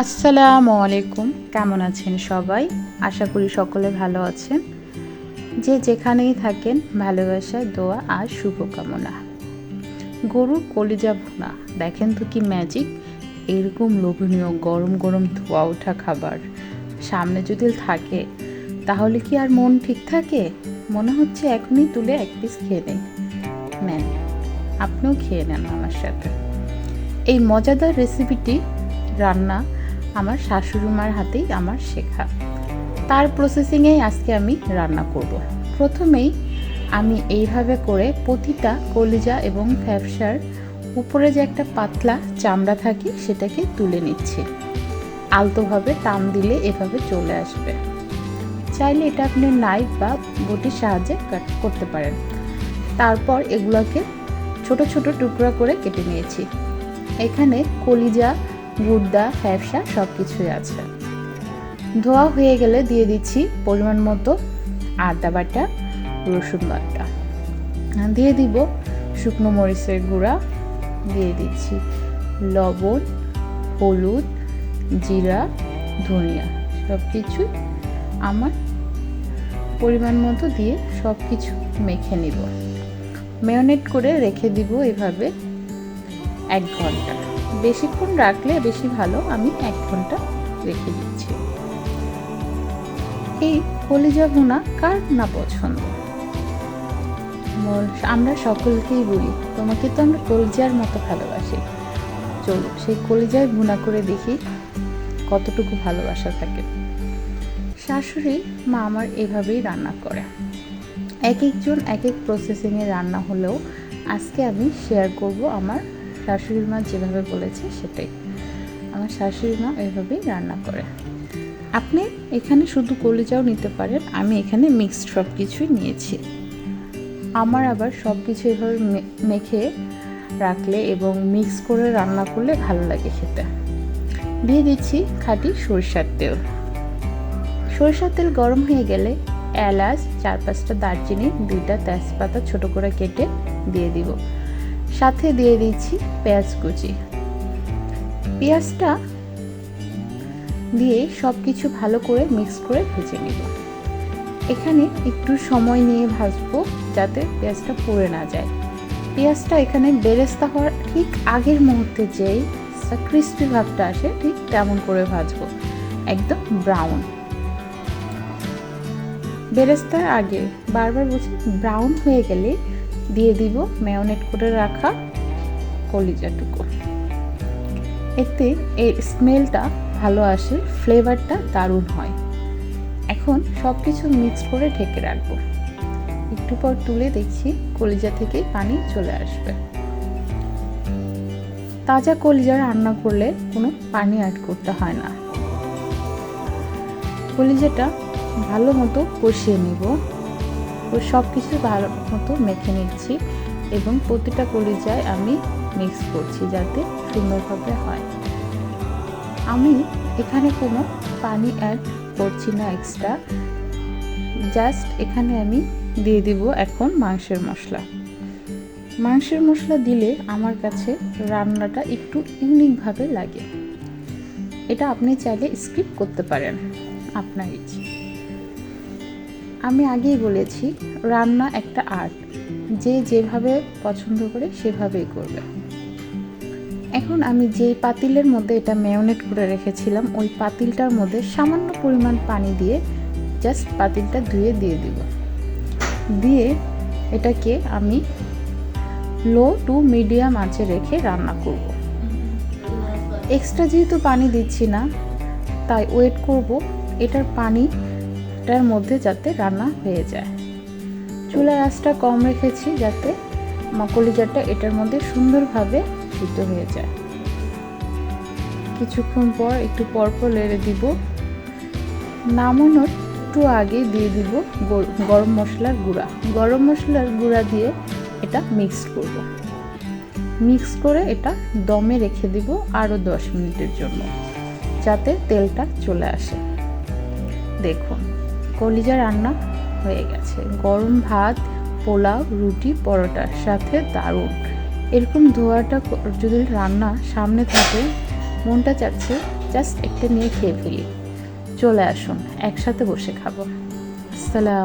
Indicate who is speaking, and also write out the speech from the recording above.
Speaker 1: আসসালামু আলাইকুম। কেমন আছেন সবাই? আশা করি সকলে ভালো আছেন। যে যেখানেই থাকেন, ভালোবাসা, দোয়া আর শুভকামনা। গরুর কলিজা ভুনা, দেখেন তো কি ম্যাজিক এরকম লোভনীয় গরম গরম ধোয়া ওঠা খাবার সামনে যদি থাকে, তাহলে কি আর মন ঠিক থাকে? মনে হচ্ছে এখনই তুলে এক পিস খেয়ে নেই। নেন আপনিও খেয়ে নেন আমার সাথে। এই মজাদার রেসিপিটি রান্না আমার শাশুড়ি মার হাতেই আমার শেখা। তার প্রসেসিংয়েই আজকে আমি রান্না করব। প্রথমেই আমি এইভাবে করে প্রতিটা কলিজা এবং ফ্যাপসার উপরে যে একটা পাতলা চামড়া থাকে সেটাকে তুলে নিচ্ছি। আলতোভাবে টান দিলে এভাবে চলে আসবে। চাইলে এটা আপনি নাইফ বা বটির সাহায্যে কাট করতে পারেন। তারপর এগুলোকে ছোট ছোট টুকরা করে কেটে নিয়েছি। এখানে কলিজা গুর্দা ফ্যাপসা সব কিছুই আছে। ধোয়া হয়ে গেলে দিয়ে দিচ্ছি পরিমাণ মতো আদা বাটা, রসুন বাটা। দিয়ে দিব শুকনো মরিচের গুঁড়া, দিয়ে দিচ্ছি লবণ, হলুদ, জিরা, ধনিয়া। সব কিছু আমার পরিমাণ মতো দিয়ে সব কিছু মেখে নিব। মেয়নেট করে রেখে দিব এভাবে এক ঘণ্টা। বেশিক্ষণ রাখলে বেশি ভালো, আমি এক ঘণ্টা রেখে দিচ্ছি। এই কলিজা ভুনা কার না পছন্দ? আমরা সকলকেই বলি, তোমাকে তো আমরা কলিজার মতো ভালোবাসি। চলো, সেই কলিজায় ভুনা করে দেখি কতটুকু ভালোবাসা থাকে। শাশুড়ি, মা আমার এভাবেই রান্না করে। এক একজন এক এক প্রসেসিংয়ে রান্না হলেও আজকে আমি শেয়ার করব আমার শাশুড়ি মা যেভাবে বলেছে সেটাই। আমার শাশুড়ি মা এভাবেই রান্না করে। আপনি এখানে শুধু কলিজাও নিতে পারেন, আমি এখানে মিক্সড সব কিছুই নিয়েছি। আমার আবার সব কিছু এভাবে মেখে রাখলে এবং মিক্স করে রান্না করলে ভালো লাগে খেতে। দিয়ে দিচ্ছি খাঁটি সরিষার তেল। সরিষার তেল গরম হয়ে গেলে এলাচ, চার পাঁচটা দারচিনি, দুইটা তেজপাতা ছোট করে কেটে দিয়ে দিব। সাথে দিয়ে দিচ্ছি পেঁয়াজ কুচি। পেঁয়াজটা দিয়ে সব কিছু ভালো করে মিক্স করে ভেজে নিব। এখানে একটু সময় নিয়ে ভাজবো যাতে পেঁয়াজটা পুড়ে না যায়। পেঁয়াজটা এখানে বেরেস্তা হওয়ার ঠিক আগের মুহূর্তে যেই ক্রিস্পি ভাবটা আসে, ঠিক তেমন করে ভাজবো। একদম ব্রাউন বেরেস্তার আগে বারবার বলছি ব্রাউন হয়ে গেলে দিয়ে দিব মেয়নেট করে রাখা কলিজাটুকু। এতে এর স্মেলটা ভালো আসে, ফ্লেভারটা দারুণ হয়। এখন সব কিছু মিক্স করে ঢেকে রাখব। একটু পর তুলে দেখছি কলিজা থেকে পানি চলে আসবে। তাজা কলিজা রান্না করলে কোনো পানি অ্যাড করতে হয় না। কলিজাটা ভালো মতো কষিয়ে নিব। তো সব কিছু ভালো মতো মেখে নিচ্ছি এবং প্রতিটা কলিজায় আমি মিক্স করছি যাতে সুন্দরভাবে হয়। আমি এখানে কোনো পানি অ্যাড করছি না এক্সট্রা জাস্ট এখানে আমি দিয়ে দিব এখন মাংসের মশলা। মাংসের মশলা দিলে আমার কাছে রান্নাটা একটু ইউনিকভাবে লাগে। এটা আপনি চাইলে স্কিপ করতে পারেন, আপনার ইচ্ছে। আমি আগেই বলেছি, রান্না একটা আর্ট। যে যেভাবে পছন্দ করে সেভাবেই করবে। এখন আমি যেই পাতিলের মধ্যে এটা মেয়নেট করে রেখেছিলাম, ওই পাতিলটার মধ্যে সামান্য পরিমাণ পানি দিয়ে জাস্ট পাতিলটা ধুয়ে দিয়ে দিব। দিয়ে এটাকে আমি লো টু মিডিয়াম আঁচে রেখে রান্না করব। এক্সট্রা যেহেতু পানি দিচ্ছি না, তাই ওয়েট করব। এটার পানি এটার মধ্যে যাতে রান্না হয়ে যায়। চুলার আঁচটা কম রেখেছি যাতে কলিজাটা এটার মধ্যে সুন্দরভাবে সিদ্ধ হয়ে যায়। কিছুক্ষণ পর একটু পরপর লেড়ে দিব। নামানোর একটু আগে দিয়ে দিব গরম মশলার গুঁড়া। গরম মশলার গুঁড়া দিয়ে এটা মিক্স করব। মিক্স করে এটা দমে রেখে দিব আরও দশ মিনিটের জন্য, যাতে তেলটা চলে আসে। দেখুন। কলিজা রান্না হয়ে গেছে। গরম ভাত, পোলাও, রুটি পরোটার সাথে দারুণ। এরকম ধোয়াটা যদি রান্না সামনে থাকে, মনটা চাচ্ছে জাস্ট একটা নিয়ে খেয়ে ফেলি চলে আসুন, একসাথে বসে খাব। আসসালাম।